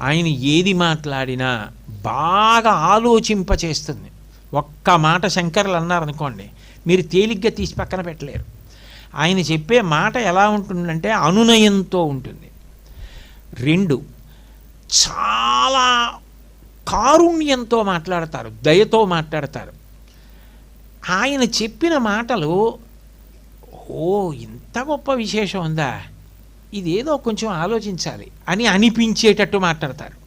ఆయన ఏది మాట్లాడినా బాగా ఆలోచింపచేస్తుంది. ఒక్క మాట శంకర్లు అన్నారనుకోండి మీరు తేలిగ్గా తీసి పక్కన పెట్టలేరు. ఆయన చెప్పే మాట ఎలా ఉంటుందంటే అనునయంతో ఉంటుంది. రెండు చాలా కారుణ్యంతో మాట్లాడతారు దయతో మాట్లాడతారు. ఆయన చెప్పిన మాటలు ఓ ఇంత గొప్ప విశేషం ఉందా? ఇదేదో కొంచెం ఆలోచించాలి అని అనిపించేటట్టు మాట్లాడతారు.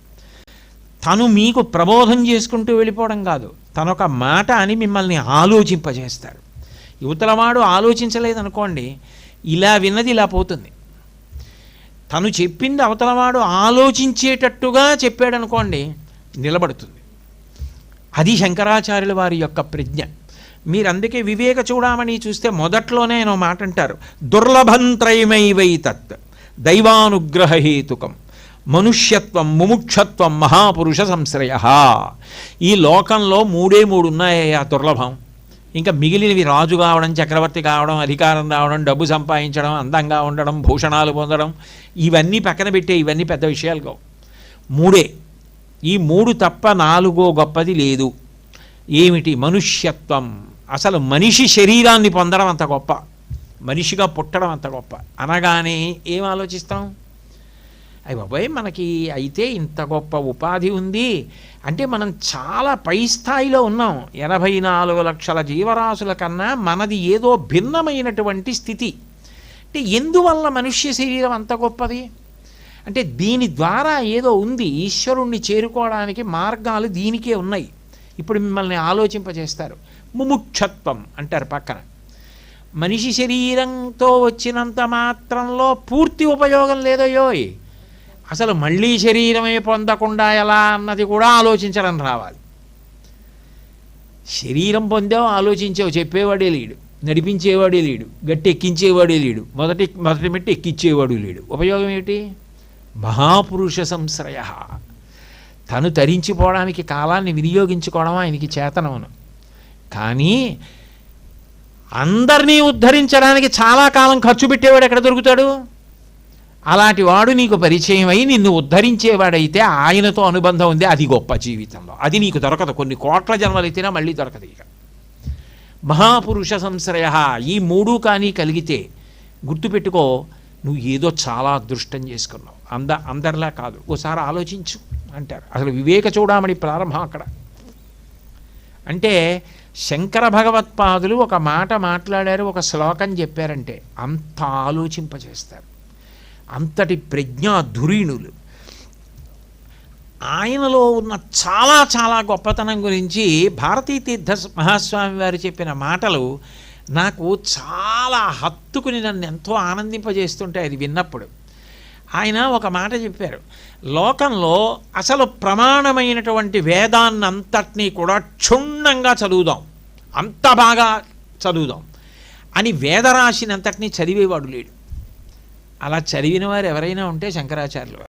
తను మీకు ప్రబోధం చేసుకుంటూ వెళ్ళిపోవడం కాదు తనొక మాట అని మిమ్మల్ని ఆలోచింపజేస్తారు యువతలవాడు ఆలోచించలేదనుకోండి ఇలా విన్నది ఇలా పోతుంది. తను చెప్పింది అవతలవాడు ఆలోచించేటట్టుగా చెప్పాడనుకోండి నిలబడుతుంది. అది శంకరాచార్యుల వారి యొక్క ప్రజ్ఞ. మీరు అందుకే వివేక చూడమని చూస్తే మొదట్లోనే ఆయన మాట అంటారు దుర్లభంత్రయమైవై తత్. దైవానుగ్రహహేతుకం. మనుష్యత్వం ముముక్షత్వం మహాపురుష సంశ్రయ. ఈ లోకంలో మూడే మూడు ఉన్నాయా దుర్లభం. ఇంకా మిగిలినవి రాజు కావడం చక్రవర్తి కావడం అధికారం రావడం డబ్బు సంపాదించడం అందంగా ఉండడం భూషణాలు పొందడం ఇవన్నీ పక్కన పెట్టే ఇవన్నీ పెద్ద విషయాలు కావు. మూడే. ఈ మూడు తప్ప నాలుగో గొప్పది లేదు. ఏమిటి? మనుష్యత్వం. అసలు మనిషి శరీరాన్ని పొందడం అంత గొప్ప. మనిషిగా పుట్టడం అంత గొప్ప. అనగానే ఏం ఆలోచిస్తాం? అయ్యి బాబాయ్ మనకి అయితే ఇంత గొప్ప ఉపాధి ఉంది. అంటే మనం చాలా పై స్థాయిలో ఉన్నాం. ఎనభై నాలుగు లక్షల జీవరాశుల కన్నా మనది ఏదో భిన్నమైనటువంటి స్థితి. అంటే ఎందువల్ల మనుష్య శరీరం అంత గొప్పది? అంటే దీని ద్వారా ఏదో ఉంది. ఈశ్వరుణ్ణి చేరుకోవడానికి మార్గాలు దీనికే ఉన్నాయి. ఇప్పుడు మిమ్మల్ని ఆలోచింపజేస్తారు. ముముక్షత్వం అంటారు పక్కన. మనిషి శరీరంతో వచ్చినంత మాత్రంలో పూర్తి ఉపయోగం లేదయోయ్ అసలు మళ్ళీ శరీరమే పొందకుండా ఎలా అన్నది కూడా ఆలోచించడం రావాలి. శరీరం పొందావు ఆలోచించావు చెప్పేవాడే లేడు నడిపించేవాడే లేడు గట్టి ఎక్కించేవాడే లేడు మొదటి మొదటి మెట్టి ఎక్కించేవాడు లేడు. ఉపయోగం ఏమిటి? మహాపురుష సంశ్రయ. తను తరించిపోవడానికి కాలాన్ని వినియోగించుకోవడం ఆయనకి చేతనమును. కానీ అందరినీ ఉద్ధరించడానికి చాలా కాలం ఖర్చు పెట్టేవాడు ఎక్కడ దొరుకుతాడు? అలాంటి వాడు నీకు పరిచయం అయి నిన్ను ఉద్ధరించేవాడైతే ఆయనతో అనుబంధం ఉంది. అది గొప్ప జీవితంలో. అది నీకు దొరకదు. కొన్ని కోట్ల జన్మలు ఎత్తినా మళ్ళీ దొరకదు ఇక. మహాపురుష సంశ్రయ. ఈ మూడు కానీ కలిగితే గుర్తుపెట్టుకో నువ్వు ఏదో చాలా అదృష్టం చేసుకున్నావు. అంద అందరిలా కాదు. ఓసారి ఆలోచించు అంటారు. అసలు వివేక చూడమని ప్రారంభం అక్కడ. అంటే శంకర భగవత్పాదులు ఒక మాట మాట్లాడారు ఒక శ్లోకం చెప్పారంటే అంత ఆలోచింపజేస్తారు. అంతటి ప్రజ్ఞా ధురీణులు. ఆయనలో ఉన్న చాలా చాలా గొప్పతనం గురించి భారతీ తీర్థ మహాస్వామి వారు చెప్పిన మాటలు నాకు చాలా హత్తుకుని నన్ను ఎంతో ఆనందింపజేస్తుంటాయి అది విన్నప్పుడు. ఆయన ఒక మాట చెప్పారు లోకంలో అసలు ప్రమాణమైనటువంటి వేదాన్నంతటినీ కూడా ఆనందంగా చదువుదాం. అంత బాగా చదువుదాం. అని వేదరాశినంతటినీ చదివేవాడు లేడు. అలా చదివిన వారు ఎవరైనా ఉంటే శంకరాచార్యులు